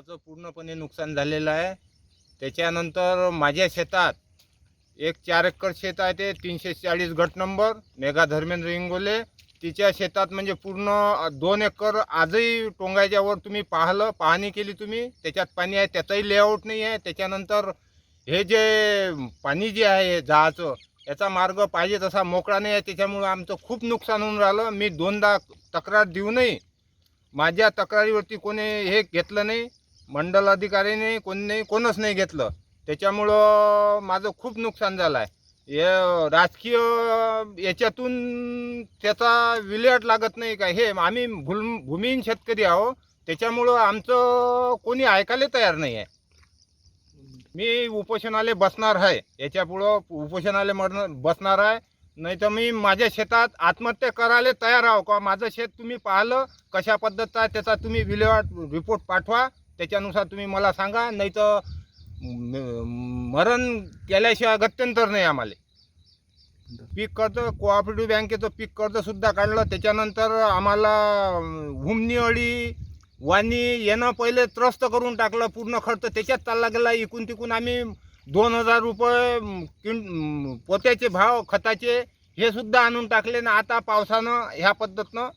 पिकाचं पूर्णपणे नुकसान झालेलं आहे. त्याच्यानंतर माझ्या शेतात एक चार एकर शेत आहे ते तीनशे चाळीस गट नंबर मेघा धर्मेंद्र इंगोले तिच्या शेतात म्हणजे पूर्ण दोन एकर आजही टोंगायच्यावर तुम्ही पाहिलं पाहणी केली तुम्ही. त्याच्यात पाणी आहे त्याचाही लेआउट नाही आहे. त्याच्यानंतर हे जे पाणी जे आहे जहाचं याचा मार्ग पाहिजे तसा मोकळा नाही आहे. त्याच्यामुळं आमचं खूप नुकसान होऊन राहिलं. मी दोनदा तक्रार देऊनही माझ्या तक्रारीवरती कोणी हे घेतलं नाही. मंडल अधिकारीने कोणी कोणच नाही घेतलं. त्याच्यामुळं माझं खूप नुकसान झालं आहे हे राजकीय याच्यातून त्याचा विल्हेवाट लागत नाही का? हे आम्ही भूल भूमिहीन शेतकरी आहो त्याच्यामुळं आमचं कोणी ऐकायला तयार नाही आहे मी उपोषणाले बसणार आहे. याच्यापुढं उपोषणाले मरण बसणार आहे. नाही तर मी माझ्या शेतात आत्महत्या करायला तयार आहो का? माझं शेत तुम्ही पाहिलं कशा पद्धतीचा त्याचा तुम्ही विल्हेवाट रिपोर्ट पाठवा. त्याच्यानुसार तुम्ही मला सांगा नाही तर मरण केल्याशिवाय गत्यंतर नाही आम्हाला. पीक कर्ज कोऑपरेटिव्ह बँकेचं पीक कर्जसुद्धा काढलं त्याच्यानंतर आम्हाला हुमणी अळी वाणी येणं पहिले त्रस्त करून टाकलं पूर्ण खर्च त्याच्यात चालला गेला. इकून तिकून आम्ही दोन हजार रुपये किं पोत्याचे भाव खताचे हे सुद्धा आणून टाकले ना आता पावसानं ह्या पद्धतीनं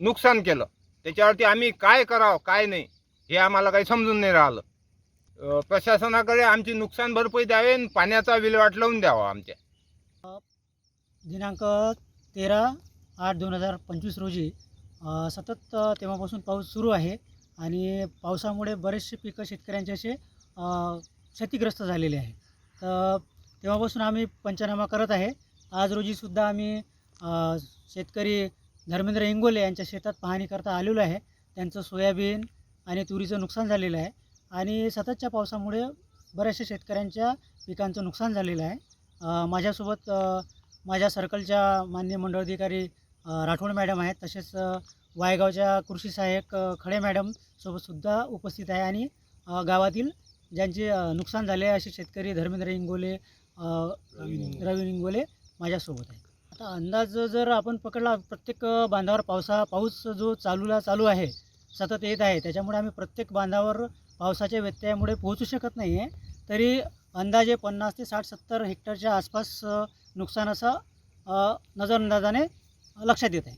नुकसान केलं. त्याच्यावरती आम्ही काय करावं काय नाही. हे आम्हाला काही समजून नाही राहिलं. प्रशासनाकडे आमची नुकसान भरपाई द्यावे आणि पाण्याचा विल्हेवाट लावून द्यावा आमच्या. दिनांक तेरा आठ दोन हजार पंचवीस रोजी सतत तेव्हापासून पाऊस सुरू आहे आणि पावसामुळे बरेचसे पिकं शेतकऱ्यांचे असे क्षतिग्रस्त झालेले आहे. तर तेव्हापासून आम्ही पंचनामा करत आहे. आज रोजीसुद्धा आम्ही शेतकरी धर्मेंद्र इंगोले यांच्या शेतात पाहणी करता आलेलो आहे. त्यांचं सोयाबीन आणि तुरीचं नुकसान झालेलं आहे. आणि सततच्या पावसामुळे बऱ्याचशा शेतकऱ्यांच्या पिकांचं नुकसान झालेलं आहे. माझ्यासोबत माझ्या सर्कलच्या मान्य मंडळाधिकारी राठोड मॅडम आहेत. तसेच वायगावच्या कृषी सहाय्यक खडे मॅडम सोबतसुद्धा उपस्थित आहे. आणि गावातील ज्यांचे नुकसान झाले असे शेतकरी धर्मेंद्र इंगोले रवी इंगोले माझ्यासोबत आहे आता अंदाज जर आपण पकडला प्रत्येक बांधावर पावसा पाऊस जो चालूला चालू आहे सतत येत आहे. त्याच्यामुळे आम्ही प्रत्येक बांधावर पावसाच्या व्यत्ययामुळे पोहोचू शकत नाही आहे तरी अंदाजे पन्नास ते साठ सत्तर हेक्टरच्या आसपास नुकसानाचा नुकसान असं नजरअंदाजाने लक्षात येत आहे.